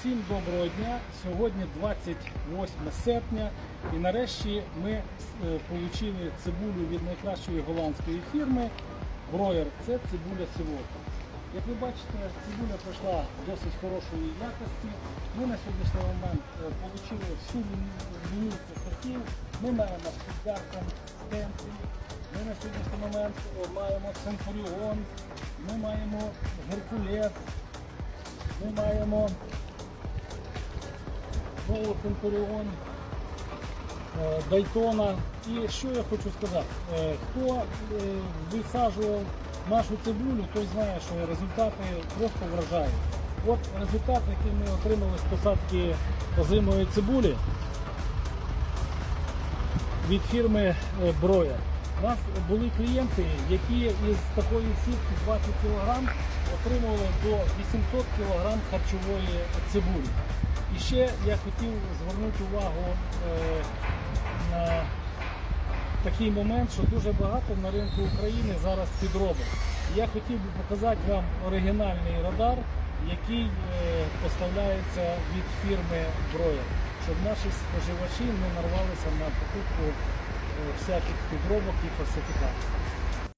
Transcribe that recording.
Всім доброго дня. Сьогодні 28 серпня і нарешті ми е, отримали цибулю від найкращої голландської фірми Броєр. Це цибуля сивота. Як ви бачите, цибуля пройшла досить хорошої якості. Ми на сьогоднішній момент отримали всю лінійку сортів. Ми маємо Stuttgart Стенсі, ми на сьогоднішній момент е, маємо Центуріон, ми маємо Геркулес, ми маємо Центуріон, е, Дайтона. І що я хочу сказати? Е, Хто е, висаджував нашу цибулю, той знає, що результати просто вражають. От результат, який ми отримали з посадки озимої цибулі від фірми е, Броя. У нас були клієнти, які із такої сітки 20 кг отримували до 800 кг харчової цибулі. І ще я хотів звернути увагу е, на такий момент, що дуже багато на ринку України зараз підробок. Я хотів би показати вам оригінальний радар, який е, поставляється від фірми Броя, щоб наші споживачі не нарвалися на покупку е, всяких підробок і фальсифікацій.